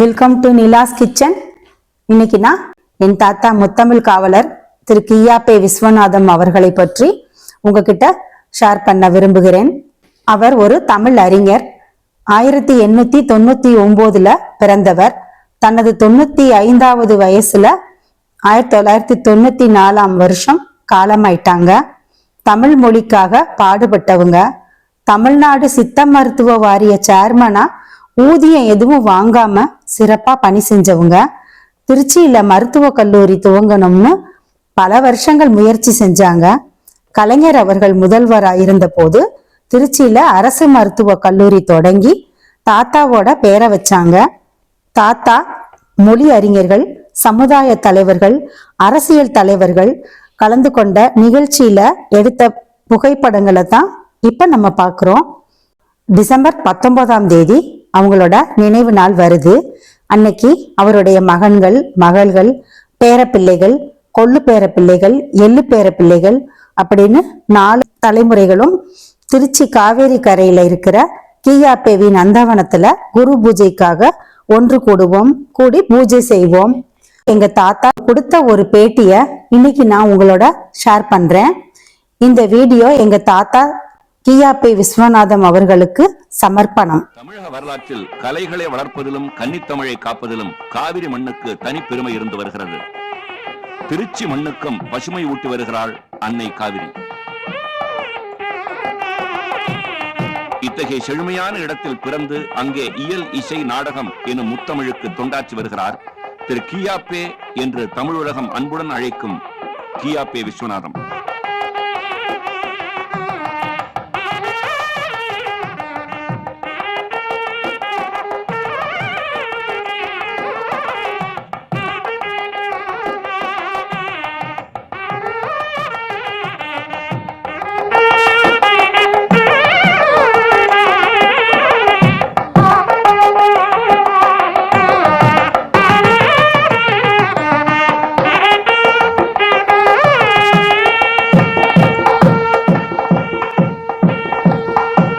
Welcome to Nila's kitchen இன்னைக்கு நான் என் தாத்தா முத்தமிழ் காவலர் திரு கியாப்பே விஸ்வநாதம் அவர்களை பற்றி உங்ககிட்ட ஷேர் பண்ண விரும்புகிறேன். அவர் ஒரு தமிழ் அறிஞர். ஆயிரத்தி எண்ணூத்தி தொண்ணூத்தி ஒன்பதுல பிறந்தவர். தனது தொண்ணூத்தி ஐந்தாவது வயசுல ஆயிரத்தி தொள்ளாயிரத்தி தொண்ணூத்தி நாலாம் வருஷம் காலமாயிட்டாங்க. தமிழ் மொழிக்காக பாடுபட்டவங்க. தமிழ்நாடு சித்த மருத்துவ வாரிய சேர்மனா ஊதியம் எதுவும் வாங்காம சிறப்பா பணி செஞ்சவங்க திருச்சியில மருத்துவக் கல்லூரி துவங்கணும்னு பல வருஷங்கள் முயற்சி செஞ்சாங்க. கலைஞர் அவர்கள் முதல்வரா இருந்தபோது திருச்சியில அரசு மருத்துவக் கல்லூரி தொடங்கி தாத்தாவோட பேரை வச்சாங்க. தாத்தா மொழி அறிஞர்கள் சமுதாய தலைவர்கள் அரசியல் தலைவர்கள் கலந்து கொண்ட நிகழ்ச்சியில எடுத்த புகைப்படங்களை தான் இப்ப நம்ம பார்க்குறோம். டிசம்பர் பத்தொன்பதாம் தேதி அவங்களோட நினைவு நாள் வருது. அன்னைக்கு அவருடைய மகன்கள் மகள்கள் பேரப்பிள்ளைகள் கொள்ளு பேர பிள்ளைகள் எள்ளு பேர பிள்ளைகள் அப்படின்னு நாலு தலைமுறைகளும் திருச்சி காவேரி கரையில இருக்கிற கீயாப்பேவி நந்தவனத்துல குரு பூஜைக்காக ஒன்று கூடுவோம் கூடி பூஜை செய்வோம். எங்க தாத்தா கொடுத்த ஒரு பேட்டிய இன்னைக்கு நான் உங்களோட ஷேர் பண்றேன். இந்த வீடியோ எங்க தாத்தா கியாப்பே விஸ்வநாதம் அவர்களுக்கு சமர்ப்பணம். தமிழக வரலாற்றில் கலைகளை வளர்ப்பதிலும் கன்னித்தமிழை காப்பதிலும் காவிரி மண்ணுக்கு தனிப்பெருமை இருந்து வருகிறது. திருச்சி மண்ணுக்கும் பசுமை ஊட்டி வருகிறாள் அன்னை காவிரி. இத்தகைய செழுமையான இடத்தில் பிறந்து அங்கே இயல் இசை நாடகம் எனும் முத்தமிழுக்கு தொண்டாற்றி வருகிறார் திரு கியாப்பே என்று தமிழ் உலகம் அன்புடன் அழைக்கும் கியாப்பே விஸ்வநாதம்.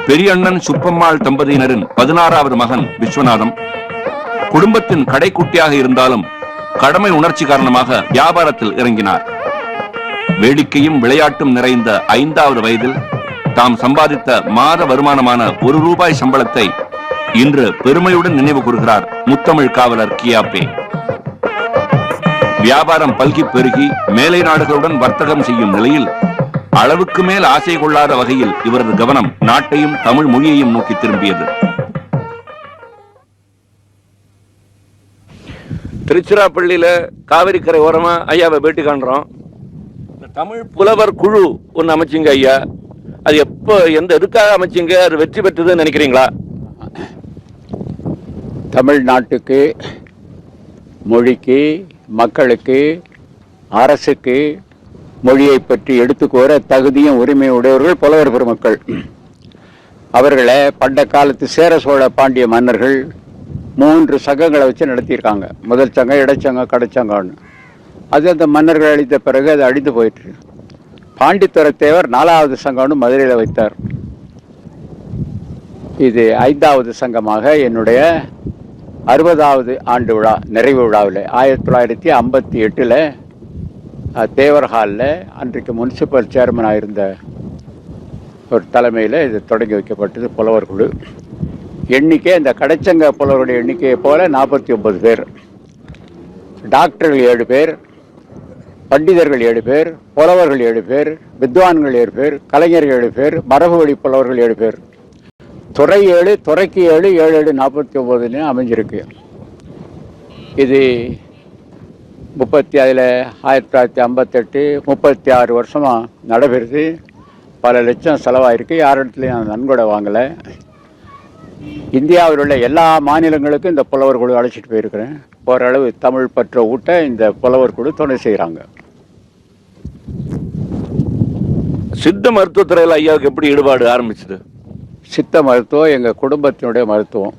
பெரியண்ணன் சுப்பம்மாள் தம்பதியினரின் பதினாறாவது மகன் விஸ்வநாதம். குடும்பத்தின் கடைக்குட்டியாக இருந்தாலும் கடமை உணர்ச்சி காரணமாக வியாபாரத்தில் இறங்கினார். வேடிக்கையும் விளையாட்டும் நிறைந்த ஐந்தாவது வயதில் தாம் சம்பாதித்த மாத வருமானமான ஒரு ரூபாய் சம்பளத்தை இன்று பெருமையுடன் நினைவு கூறுகிறார் முத்தமிழ் காவலர் கியாப்பே. வியாபாரம் பல்கி பெருகி மேலை நாடுகளுடன் வர்த்தகம் செய்யும் நிலையில் அளவுக்கு மேல் ஆசை கொள்ளாத வகையில் இவரது கவனம் நாட்டையும் தமிழ் மொழியையும் நோக்கி திரும்பியது. திருச்சிராப்பள்ளியில காவிரி கரை ஓரமா ஐயாவை பேட்டி காண்றோம். தமிழ் புலவர் குழு ஒன்று அமைச்சிங்க ஐயா. அது எப்போ எந்த எதுக்காக அமைச்சிங்க? அது வெற்றி பெற்றதுன்னு நினைக்கிறீங்களா? தமிழ்நாட்டுக்கு மொழிக்கு மக்களுக்கு அரசுக்கு மொழியை பற்றி எடுத்துக்கோர தகுதியும் உரிமை உடையவர்கள் புலவர் பெருமக்கள். அவர்களை பண்ட காலத்து சேர சோழ பாண்டிய மன்னர்கள் மூன்று சங்கங்களை வச்சு நடத்தியிருக்காங்க. முதல் சங்கம் இடைச்சங்கம் கடைச்சங்கம்னு அது அந்த மன்னர்கள் அழித்த பிறகு அது அழிந்து போயிட்டு பாண்டித்துறை தேவர் நாலாவது சங்கம்னு மதுரையில் வைத்தார். இது ஐந்தாவது சங்கமாக என்னுடைய அறுபதாவது ஆண்டு விழா நிறைவு விழாவில் ஆயிரத்தி தொள்ளாயிரத்தி ஐம்பத்தி எட்டில் தேவர் ஹாலில் அன்றைக்கு முனிசிபல் சேர்மனாக இருந்த ஒரு தலைமையில் இது தொடங்கி வைக்கப்பட்டது புலவர் குழு. எண்ணிக்கை இந்த கடைச்சங்க புலவருடைய எண்ணிக்கையை போல நாற்பத்தி ஒன்பது பேர். டாக்டர்கள் ஏழு பேர் பண்டிதர்கள் ஏழு பேர் புலவர்கள் ஏழு பேர் வித்வான்கள் ஏழு பேர் கலைஞர்கள் ஏழு பேர் மரபு வழி புலவர்கள் ஏழு பேர். துறை ஏழு துறைக்கு ஏழு ஏழு ஏழு நாற்பத்தி ஒம்போதுன்னு அமைஞ்சிருக்கு. இது முப்பத்தி அதில் ஆயிரத்தி தொள்ளாயிரத்தி ஐம்பத்தெட்டு முப்பத்தி ஆறு வருஷமாக நடைபெறுது. பல லட்சம் செலவாயிருக்கு. யாரிடத்துலையும் நன்கொடை வாங்கலை. இந்தியாவில் உள்ள எல்லா மாநிலங்களுக்கும் இந்த புலவர் குழு அழைச்சிட்டு போயிருக்கிறேன். ஓரளவு தமிழ் பற்ற ஊட்ட இந்த புலவர் குழு துணை செய்கிறாங்க. சித்த மருத்துவத்துறையில் ஐயாவுக்கு எப்படி ஈடுபாடு ஆரம்பிச்சது? சித்த மருத்துவம் எங்கள் குடும்பத்தினுடைய மருத்துவம்.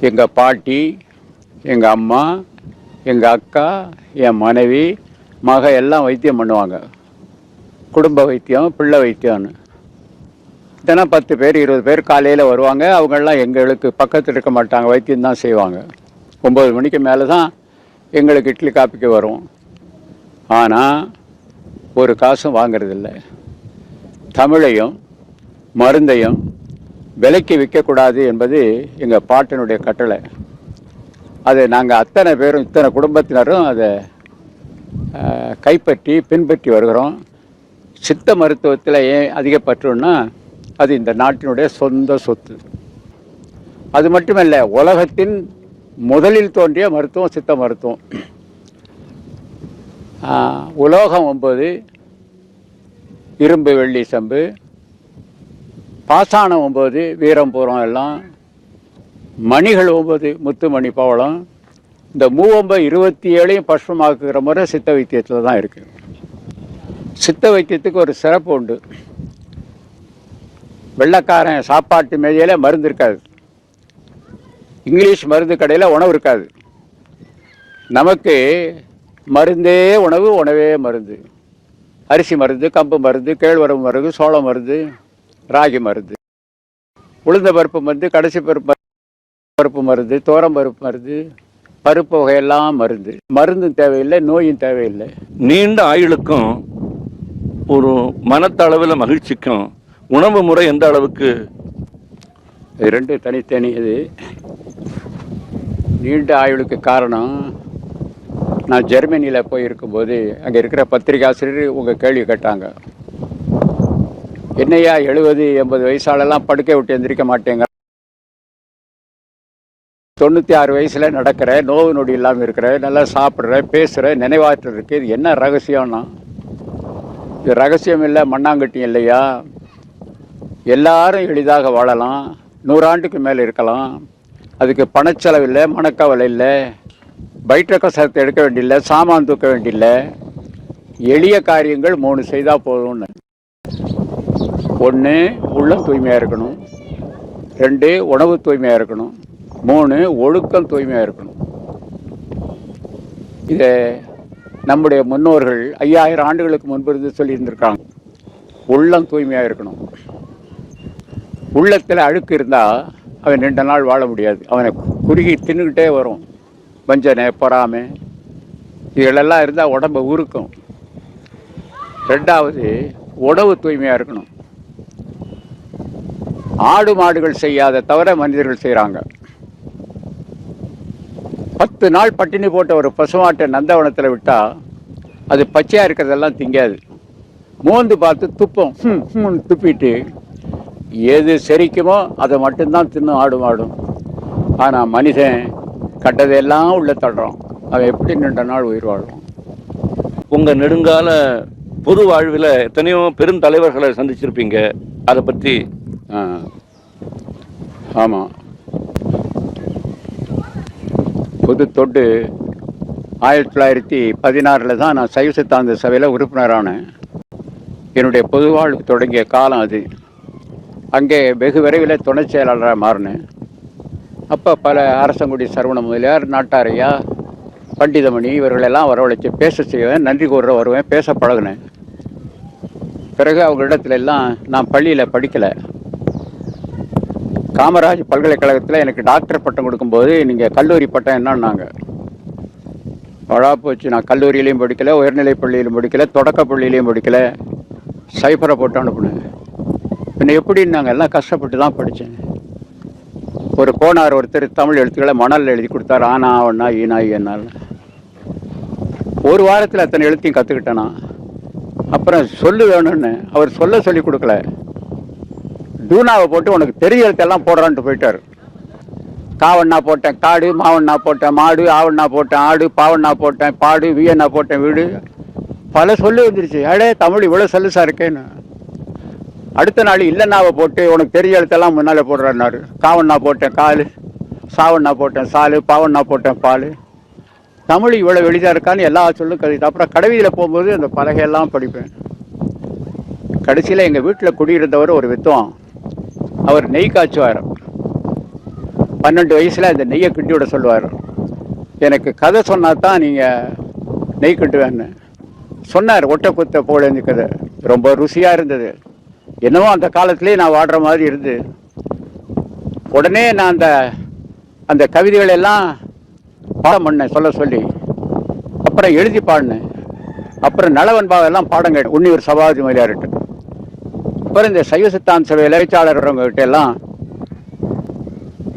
எங்கள் பாட்டி எங்கள் அம்மா எங்கள் அக்கா என் மனைவி மக எல்லாம் வைத்தியம் பண்ணுவாங்க. குடும்ப வைத்தியம் பிள்ளை வைத்தியம்னு. தினம் பத்து பேர் இருபது பேர் காலையில் வருவாங்க. அவங்கெல்லாம் எங்களுக்கு பக்கத்தில் இருக்க மாட்டாங்க. வைத்தியம் தான் செய்வாங்க. ஒம்பது மணிக்கு மேலே தான் எங்களுக்கு இட்லி காப்பிக்கு வரும். ஆனால் ஒரு காசும் வாங்குறதில்ல. தமிழையும் மருந்தையும் விலைக்கு விற்கக்கூடாது என்பது எங்கள் பாட்டினுடைய கட்டளை. அது நாங்கள் அத்தனை பேரும் இத்தனை குடும்பத்தினரும் அதை கைப்பற்றி பின்பற்றி வருகிறோம். சித்த மருத்துவத்தில் ஏன் அதிகப்பற்றுன்னா அது இந்த நாட்டினுடைய சொந்த சொத்து. அது மட்டுமல்ல உலகத்தின் முதலில் தோன்றிய மருத்துவம் சித்த மருத்துவம். உலோகம் ஒம்பது இரும்பு வெள்ளி சம்பு பாசானம் ஒம்பது வீரம்பூரம் எல்லாம் மணிகள் ஒம்பது முத்து மணி பவளம் இந்த மூவொம்ப இருபத்தி ஏழையும் பஷ்பமாக்குகிற முறை சித்த வைத்தியத்தில் தான் இருக்குது சித்த வைத்தியத்துக்கு ஒரு சிறப்பு உண்டு. வெள்ளைக்காரன் சாப்பாட்டு மேஜையில் மருந்து இருக்காது. இங்கிலீஷ் மருந்து கடையில் உணவு இருக்காது. நமக்கு மருந்தே உணவு உணவே மருந்து. அரிசி மருந்து கம்பு மருந்து கேழ்வரகு மருந்து சோளம் மருந்து ராகி மருந்து. உளுந்த பருப்பு மருந்து கடைசி பருப்பு பருப்பு மருந்து தோரம் பருப்பு மருந்து பருப்பு வகையெல்லாம் மருந்து. மருந்தும் தேவையில்லை நோயும் தேவையில்லை. நீண்ட ஆயுளுக்கும் ஒரு மனத்தளவில் மகிழ்ச்சிக்கும் உணவு முறை எந்த அளவுக்கு? ரெண்டு தனித்தனி இது நீண்ட ஆயுளுக்கு காரணம் நான் ஜெர்மனியில் போய் இருக்கும்போது அங்கே இருக்கிற பத்திரிகை ஆசிரியர் உங்கள் கேள்வி கேட்டாங்க. என்னையா எழுபது எண்பது வயசாலெல்லாம் படுக்கை விட்டு எந்திரிக்க மாட்டேங்க தொண்ணூற்றி ஆறு வயசில் நடக்கிற நோவு நொடி இல்லாமல் இருக்கிற நல்லா சாப்பிட்ற பேசுகிற நினைவாற்றல் இருக்குது இது என்ன ரகசியம்னா? இது ரகசியம் இல்லை மண்ணாங்கட்டி இல்லையா? எல்லாரும் எளிதாக வாழலாம் நூறாண்டுக்கு மேலே இருக்கலாம். அதுக்கு பணச்செலவு இல்லை மனக்கவலை இல்லை வயிற்ற கசரத்தை எடுக்க வேண்டியில்லை சாமான் தூக்க வேண்டியில்லை. எளிய காரியங்கள் மூணு செய்தால் போதும்னு. ஒன்று உள்ளம் தூய்மையாக இருக்கணும். ரெண்டு உணவு தூய்மையாக இருக்கணும். மூணு ஒழுக்கம் தூய்மையாக இருக்கணும். இதை நம்முடைய முன்னோர்கள் ஐயாயிரம் ஆண்டுகளுக்கு முன்பிருந்து சொல்லியிருந்திருக்காங்க. உள்ளம் தூய்மையாக இருக்கணும். உள்ளத்தில் அழுக்கு இருந்தால் அவன் ரெண்டு நாள் வாழ முடியாது. அவனை குறுகி தின்னுக்கிட்டே வரும். வஞ்சனை பொறாமை இதுகளெல்லாம் இருந்தால் உடம்பை உருக்கும். ரெண்டாவது உணவு தூய்மையாக இருக்கணும். ஆடு மாடுகள் செய்யாத தவிர மனிதர்கள் செய்கிறாங்க பத்து நாள் பட்டினி போட்ட ஒரு பசுமாட்டை நந்தவனத்தில் விட்டால் அது பச்சையாக இருக்கிறதெல்லாம் திங்காது. மோந்து பார்த்து துப்பம். ஹம், துப்பிட்டு எது செரிக்குமோ அதை மட்டும்தான் தின்னும் ஆடு மாடும் ஆனால் மனிதன் கண்டதெல்லாம் உள்ள தள்ளுறான். அவன் எப்படி நீண்ட நாள் உயிர் வாழ்வான் உங்க நெடுங்கால பொது வாழ்வில் எத்தனையோ பெரும் தலைவர்களை சந்திச்சிருப்பீங்க. அதை பற்றி ஆமாம் பொது தொட்டு ஆயிரத்தி தொள்ளாயிரத்தி பதினாறில் தான் நான் சைவ சித்தாந்த சபையில் உறுப்பினரானேன் என்னுடைய பொது வாழ்வு தொடங்கிய காலம் அது. அங்கே வெகு விரைவில் துணை செயலாளராக மாறினேன். அப்போ பல அரசங்குடி சரவண முதலியார் நாட்டாரையா பண்டிதமணி இவர்களெல்லாம் வரவழைச்சி பேச செய்வேன் நன்றி கூற வருவேன் பேச பழகினேன். பிறகு அவங்க இடத்துல எல்லாம் நான் பள்ளியில் படிக்கலை. காமராஜ் பல்கலைக்கழகத்தில் எனக்கு டாக்டர் பட்டம் கொடுக்கும்போது நீங்கள் கல்லூரி பட்டம் என்னன்னாங்க? வழா போச்சு நான் கல்லூரியிலையும் படிக்கல உயர்நிலைப் பள்ளியிலும் படிக்கல தொடக்கப் பள்ளியிலையும் படிக்கல. சைபரை போட்டு அனுப்புனேன். பின்ன எப்படி நாங்கள் எல்லாம் கஷ்டப்பட்டு தான் படித்தேன் ஒரு கோனார் ஒருத்தர் தமிழ் எழுத்துக்களை மணல் எழுதி கொடுத்தாரு. ஆனா ஒன்னா ஈனா என்னால் ஒரு வாரத்தில் அத்தனை எழுத்தையும் கற்றுக்கிட்டேனா அப்புறம் சொல்லு வேணும்னு. அவர் சொல்ல சொல்லி கொடுக்கல. தூணாவை போட்டு உனக்கு தெரிய எழுத்தெல்லாம் போடுறான்ட்டு போயிட்டார். காவண்ணா போட்டேன் காடு மாவண்ணா போட்டேன் மாடு ஆவண்ணா போட்டேன் ஆடு பாவண்ணா போட்டேன் பாடு வீயண்ணா போட்டேன் வீடு. பல சொல்லி வந்துருச்சு. அடே தமிழ் இவ்வளோ சல்லுசா இருக்கேன்னு. அடுத்த நாள் இல்லைன்னாவை போட்டு உனக்கு தெரிய எழுத்தெல்லாம் முன்னால் போடுறாரு காவண்ணா போட்டேன் காலு சாவண்ணா போட்டேன் சாலு பாவண்ணா போட்டேன் பால். தமிழ் இவ்வளோ எளிதாக இருக்கான்னு எல்லா சொல்லும் கருது அப்புறம் கடவியில் போகும்போது அந்த பலகையெல்லாம் படிப்பேன். கடைசியில் எங்கள் வீட்டில் குடியிருந்தவர் ஒரு வித்துவான் அவர் நெய் காய்ச்சுவார். பன்னெண்டு வயசில் அந்த நெய்யை கிண்டி விட சொல்லுவார். எனக்கு கதை சொன்னால் தான் நீங்கள் நெய் கிண்டுவேன்னு. சொன்னார் ஒட்ட குத்த போல கதை ரொம்ப ருசியாக இருந்தது. என்னவோ அந்த காலத்துலேயே நான் வாடுற மாதிரி இருந்து. உடனே நான் அந்த அந்த கவிதைகள் எல்லாம் பாடம் பண்ணேன் சொல்ல சொல்லி அப்புறம் எழுதி பாடினேன். அப்புறம் நலவன் பாவெல்லாம் பாடம் கேட்டேன். உன்னிவர் சபாதி மொழியார்கிட்ட அப்புறம் இந்த சைவ சித்தாந்த சபை இலவச்சாளர்கிட்ட எல்லாம்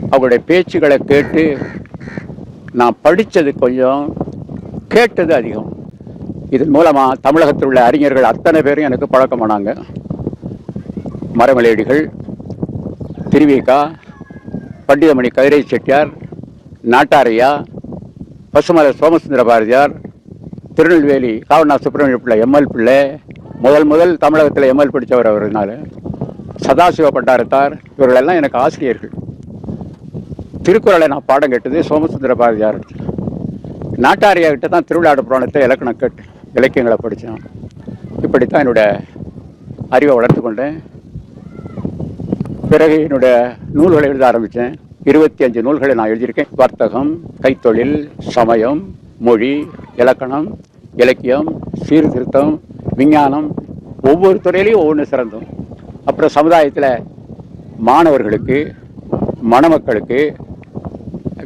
அவங்களுடைய பேச்சுகளை கேட்டு நான் படித்தது கொஞ்சம் கேட்டது அதிகம். இதன் மூலமாக தமிழகத்தில் உள்ள அறிஞர்கள் அத்தனை பேரும் எனக்கு பழக்கமானாங்க. மரமலேடிகள் திருவிகா பண்டிதமணி கதிரை செட்டியார் நாட்டாரையா பசுமலை சோமசுந்தர பாரதியார் திருநெல்வேலி காவனா சுப்பிரமணிய பிள்ளை எம்எல் பிள்ளை முதல் முதல் தமிழகத்தில் எம்எல் பிடித்தவர் அவர்னால சதாசிவ பண்டாரத்தார் இவர்களெல்லாம் எனக்கு ஆசிரியர்கள். திருக்குறளை நான் பாடம் கேட்டது சோமசுந்தர பாரதியார். நாட்டாரியாகிட்ட தான் திருவிழாடு புராணத்தை இலக்கணம் கேட்டு இலக்கியங்களை படித்தேன் இப்படித்தான் என்னோட அறிவை வளர்த்து கொண்டேன். பிறகு என்னுடைய நூல்களை எழுத ஆரம்பித்தேன் இருபத்தி அஞ்சு நூல்களை நான் எழுதியிருக்கேன். வர்த்தகம் கைத்தொழில் சமயம் மொழி இலக்கணம் இலக்கியம் சீர்திருத்தம் விஞ்ஞானம் ஒவ்வொரு துறையிலையும் ஒவ்வொன்று சிறந்தோம். அப்புறம் சமுதாயத்தில் மாணவர்களுக்கு மணமக்களுக்கு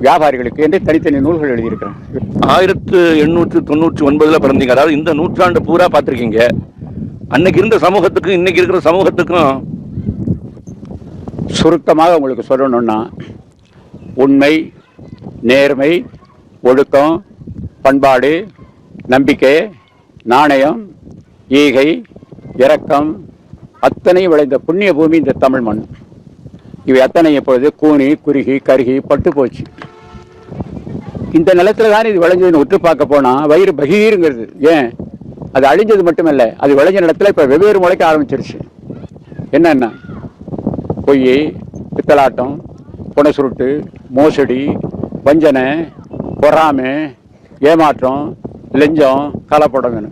வியாபாரிகளுக்கு என்று தனித்தனி நூல்கள் எழுதியிருக்கிறேன் ஆயிரத்து எண்ணூற்று தொண்ணூற்றி ஒன்பதுல பிறந்தீங்க. அதாவது இந்த நூற்றாண்டு பூரா பார்த்திருக்கீங்க. அன்னைக்கு இருந்த சமூகத்துக்கும் இன்னைக்கு இருக்கிற சமூகத்துக்கும் சுருக்கமாக உங்களுக்கு சொல்லணும்னா உண்மை நேர்மை ஒழுக்கம் பண்பாடு நம்பிக்கை நாணயம் ஈகை இரக்கம் அத்தனை விளைந்த புண்ணிய பூமி இந்த தமிழ் மண். இவை அத்தனை இப்பொழுது கூனி குறுகி கருகி பட்டு போச்சு. இந்த நிலத்தில் தான் இது விளைஞ்சதுன்னு உற்று பார்க்க போனால் வயிறு பகீருங்கிறது. ஏன்? அது அழிஞ்சது மட்டுமல்ல அது விளைஞ்ச நிலத்தில் இப்போ வெவ்வேறு முளைக்க ஆரம்பிச்சிருச்சு. என்னென்ன பொய் பித்தலாட்டம் புனசுருட்டு மோசடி வஞ்சனை பொறாமை ஏமாற்றம் லெஞ்சம் கலப்படம்னு.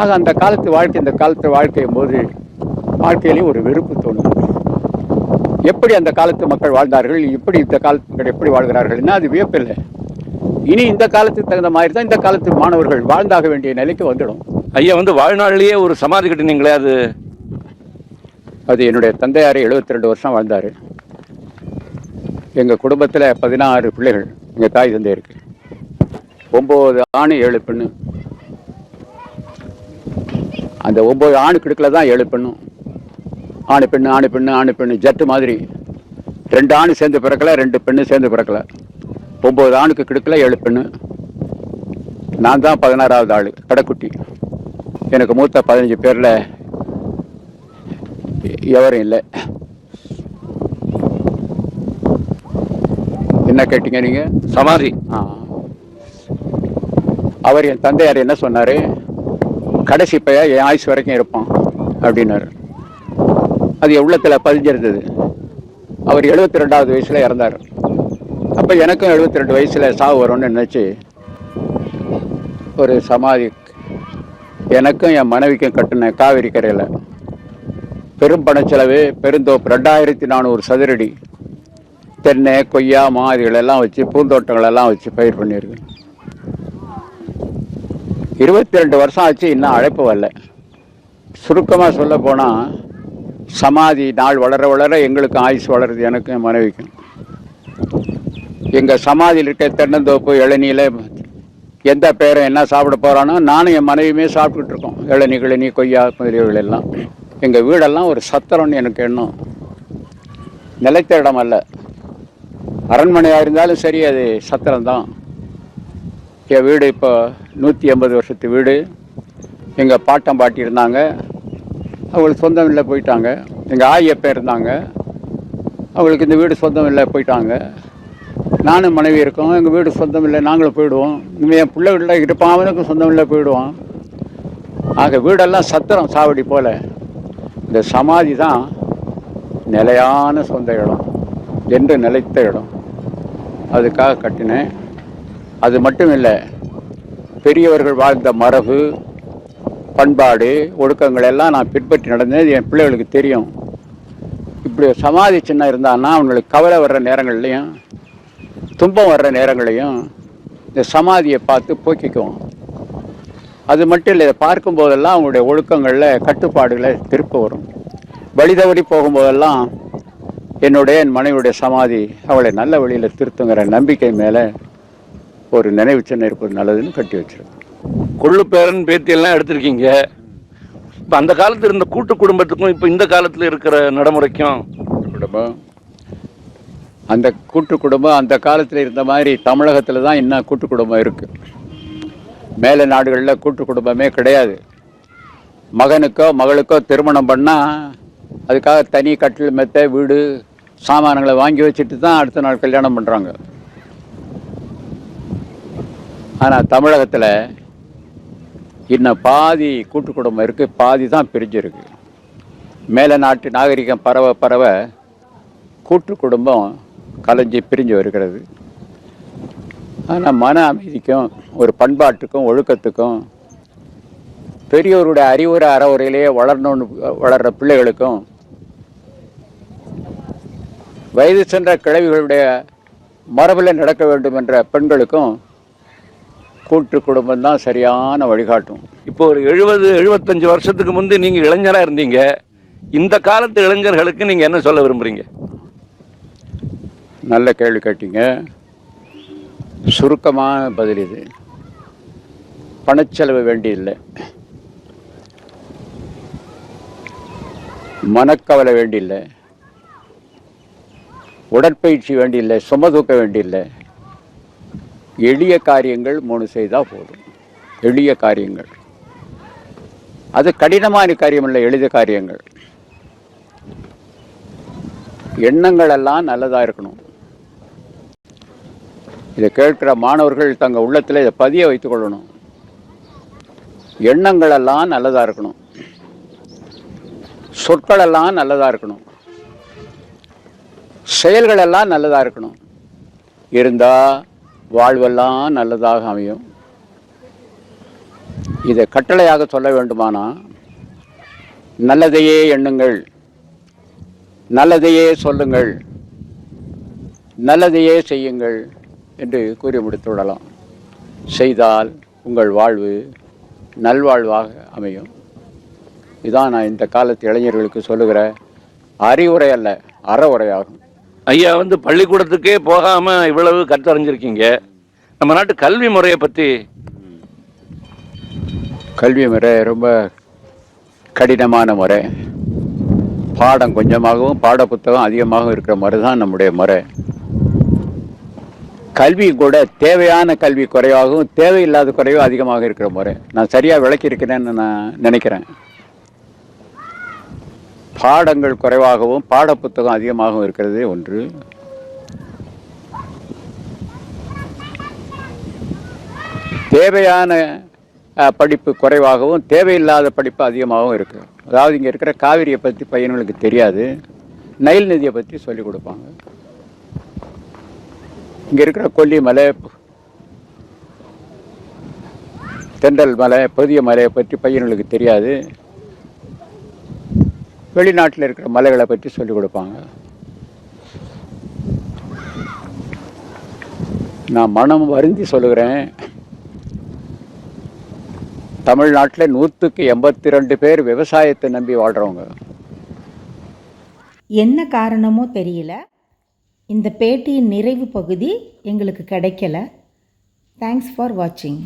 ஆக அந்த காலத்து வாழ்க்கை இந்த காலத்து வாழ்க்கையும் போது வாழ்க்கையிலேயும் ஒரு வெறுப்பு தோணும் எப்படி அந்த காலத்து மக்கள் வாழ்ந்தார்கள் இப்படி இந்த காலத்து மக்கள் எப்படி வாழ்கிறார்கள்னா அது வியப்பில்லை. இனி இந்த காலத்துக்கு தகுந்த மாதிரி தான் இந்த காலத்து மாணவர்கள் வாழ்ந்தாக வேண்டிய நிலைக்கு வந்துடும். ஐயா வந்து வாழ்நாளிலேயே ஒரு சமாதி கட்டினீங்களே அது? அது என்னுடைய தந்தையார் 72 ரெண்டு வருஷம் வாழ்ந்தார். எங்கள் குடும்பத்தில் பதினாறு பிள்ளைகள் எங்கள் தாய் தந்தையருக்கு. ஒம்பது ஆண் ஏழு பெண்ணு. அந்த ஒம்பது ஆணு கிடுக்கல தான் ஏழு பெண்ணும். ஆணு பெண்ணு ஆணு பெண்ணு ஆணு பெண்ணு ஜட்டு மாதிரி. ரெண்டு ஆணு சேர்ந்து பிறக்கல ரெண்டு பெண்ணு சேர்ந்து பிறக்கல. ஒம்பது ஆணுக்கு கிடுக்கல ஏழு பெண்ணு. நான் தான் பதினாறாவது ஆள் கடைக்குட்டி. எனக்கு மூத்த பதினஞ்சு பேரில் எவரும் இல்லை. என்ன கேட்டீங்க நீங்க? சமாதி. ஆ. அவர் என் தந்தையார் என்ன சொன்னாரு? கடைசி பைய என் ஆயுசு வரைக்கும் இருப்பான் அப்படின்னாரு. அது என் பதிஞ்சிருந்தது? அவர் 72 ரெண்டாவது வயசில் இறந்தார். அப்போ எனக்கும் 72 ரெண்டு வயசில் சாவு வரும்னு நினச்சி ஒரு சமாதி எனக்கும் என் மனைவிக்கும் கட்டின காவிரி கரையில் பெரும் பணச்செலவு பெருந்தோப்பு ரெண்டாயிரத்தி நானூறு சதுரடி தென்னை கொய்யா மாதிரிகளெல்லாம் வச்சு பூந்தோட்டங்கள் எல்லாம் வச்சு பயிர் பண்ணியிருக்கேன். இருபத்தி ரெண்டு வருஷம் ஆச்சு இன்னும் அழைப்பு வரல. சுருக்கமாக சொல்ல போனால் சமாதி நாள் வளர வளர எங்களுக்கு ஆயுசு வளருது எனக்கு மனைவிக்கும் எங்கள் சமாதியில் இருக்க தென்னந்தோப்பு இளநியில் எந்த பேரை என்ன சாப்பிட போகிறானோ நானும் என் மனைவியுமே சாப்பிட்டுட்டு இருக்கோம். இளநீ கிளநீ கொய்யா முதலியவர்கள் எல்லாம். எங்கள் வீடெல்லாம் ஒரு சத்திரம்னு எனக்கு எண்ணம். நிலைத்த இடம் அல்ல. அரண்மனையாக இருந்தாலும் சரி அது சத்திரம்தான். என் வீடு இப்போ நூற்றி ஐம்பது வருஷத்து வீடு. எங்கள் பாட்டம் பாட்டி இருந்தாங்க. அவங்களுக்கு சொந்தம் இல்லை போயிட்டாங்க. எங்கள் ஆயப்ப இருந்தாங்க. அவங்களுக்கு இந்த வீடு சொந்தம் இல்லை போயிட்டாங்க. நானும் மனைவி இருக்கோம். எங்கள் வீடு சொந்தம் இல்லை நாங்களும் போயிடுவோம். இனிமே என் பிள்ளை வீட்டில் இருப்பான் அவனுக்கும் சொந்தம் இல்லை போயிடுவோம் ஆக வீடெல்லாம் சத்திரம் சாவடி போல். இந்த சமாதி தான் நிலையான சொந்த இடம். என்று நிலைத்த இடம். அதுக்காக கட்டினேன். அது மட்டும் இல்லை பெரியவர்கள் வாழ்ந்த மரபு பண்பாடு ஒழுக்கங்கள் எல்லாம் நான் பின்பற்றி நடந்தது. என் பிள்ளைகளுக்கு தெரியும். இப்படி சமாதி சின்னம் இருந்தான்னா அவங்களுக்கு கவலை வர்ற நேரங்கள்லையும் துன்பம் வர்ற நேரங்களையும் இந்த சமாதியை பார்த்து போக்கிக்குவோம். அது மட்டும் இல்லை இதை பார்க்கும் போதெல்லாம் அவங்களுடைய ஒழுக்கங்களில் கட்டுப்பாடுகளை திருப்ப வரும். வழி தவறி போகும்போதெல்லாம் என்னுடைய என் மனைவியுடைய சமாதி அவளை நல்ல வழியில் திருத்துங்கிற நம்பிக்கை மேலே ஒரு நினைவு சின்னம் இருப்பது நல்லதுன்னு கட்டி வச்சிருக்கேன் கொள்ளு பேரன் பேத்தி எல்லாம் எடுத்திருக்கீங்க. இப்ப அந்த காலத்துல இருந்த கூட்டு குடும்பத்துக்கும் இப்ப இந்த காலத்துல இருக்கிற நடைமுறைக்கும் குடும்பம். அந்த கூட்டு குடும்பம் அந்த காலத்தில் இருந்த மாதிரி தமிழகத்தில் தான் இன்னும் கூட்டு குடும்பம் இருக்கு. மேல நாடுகளில் கூட்டு குடும்பமே கிடையாது. மகனுக்கோ மகளுக்கோ திருமணம் பண்ணால் அதுக்காக தனி கட்டில் மெத்த வீடு சாமான்களை வாங்கி வச்சுட்டு தான் அடுத்த நாள் கல்யாணம் பண்ணுறாங்க ஆனால் தமிழகத்தில் இன்னும் பாதி கூட்டு குடும்பம் இருக்குது பாதி தான் பிரிஞ்சிருக்கு. மேலே நாட்டு நாகரிகம் பரவ பரவ கூட்டு குடும்பம் கலைஞ்சி பிரிஞ்சு வருகிறது. ஆனால் மன அமைதிக்கும் ஒரு பண்பாட்டுக்கும் ஒழுக்கத்துக்கும் பெரியோருடைய அறிவுரை அறவுரையிலேயே வளரணும்னு வளர்கிற பிள்ளைகளுக்கும் வயது சென்ற கிழவிகளுடைய மரபில் நடக்க வேண்டும் என்ற பெண்களுக்கும் கூட்டு குடும்பம் தான் சரியான வழிகாட்டும். இப்போ ஒரு எழுபது எழுபத்தஞ்சு வருஷத்துக்கு முந்தி நீங்க இளைஞரா இருந்தீங்க. இந்த காலத்து இளைஞர்களுக்கு நீங்க என்ன சொல்ல விரும்புறீங்க? நல்ல கேள்வி கேட்டீங்க. சுருக்கமான பதில் இது. பணச்செலவு வேண்டியதில்லை. மனக்கவலை வேண்டியில்லை உடற்பயிற்சி வேண்டியில்லை சும தூக்க வேண்டியில்லை எளிய காரியங்கள் மூணு செய்தால் போதும். எளிய காரியங்கள். அது கடினமான காரியம் இல்லை எளித காரியங்கள். எண்ணங்கள் எல்லாம் நல்லதாக இருக்கணும். இதை கேட்கிற மாணவர்கள் தங்கள் உள்ளத்தில் இதை பதிய வைத்துக்கொள்ளணும் எண்ணங்கள் எல்லாம் நல்லதாக இருக்கணும். சொற்கள் எல்லாம் நல்லதாக இருக்கணும். செயல்கள் எல்லாம் நல்லதாக இருக்கணும். இருந்தால் வாழ்வெல்லாம் நல்லதாக அமையும். இதை கட்டளையாக சொல்ல வேண்டுமானா நல்லதையே எண்ணுங்கள் நல்லதையே சொல்லுங்கள் நல்லதையே செய்யுங்கள் என்று கூறி முடித்து விடலாம். செய்தால் உங்கள் வாழ்வு நல்வாழ்வாக அமையும். இதான் நான் இந்த காலத்து இளைஞர்களுக்கு சொல்லுகிற அறிவுரை அல்ல அறவுரையாகும். ஐயா வந்து பள்ளிக்கூடத்துக்கே போகாம இவ்வளவு கற்றறிஞ்சிருக்கீங்க. நம்ம நாட்டு கல்வி முறையை பத்தி. கல்வி முறை ரொம்ப கடினமான முறை. பாடம் கொஞ்சமாகவும் பாட புத்தகம் அதிகமாகவும் இருக்கிற முறை தான் நம்முடைய முறை. கல்வி கூட தேவையான கல்வி குறைவாகவும் தேவையில்லாத குறைவும் அதிகமாக இருக்கிற முறை. நான் சரியாக விளக்கியிருக்கிறேன்னு நான் நினைக்கிறேன். பாடங்கள் குறைவாகவும் பாடப்புத்தகம் அதிகமாகவும் இருக்கிறதே ஒன்று. தேவையான படிப்பு குறைவாகவும் தேவையில்லாத படிப்பு அதிகமாகவும் இருக்கு. அதாவது இங்கே இருக்கிற காவிரியை பற்றி பையன்களுக்கு தெரியாது. நைல் நதியை பற்றி சொல்லிக் கொடுப்பாங்க. இங்கே இருக்கிற கொல்லிமலை தென்றல் மலை புதிய மலையை பற்றி பையன்களுக்கு தெரியாது. வெளிநாட்டில் இருக்கிற மலைகளை பற்றி சொல்லிக் கொடுப்பாங்க. நான் மனம் வருந்தி சொல்லுகிறேன். தமிழ்நாட்டில் நூற்றுக்கு எண்பத்தி ரெண்டு பேர் விவசாயத்தை நம்பி வாழ்கிறவங்க என்ன காரணமோ தெரியல. இந்த பேட்டியின் நிறைவு பகுதி எங்களுக்கு கிடைக்கல. தேங்க்ஸ் ஃபார் வாட்சிங்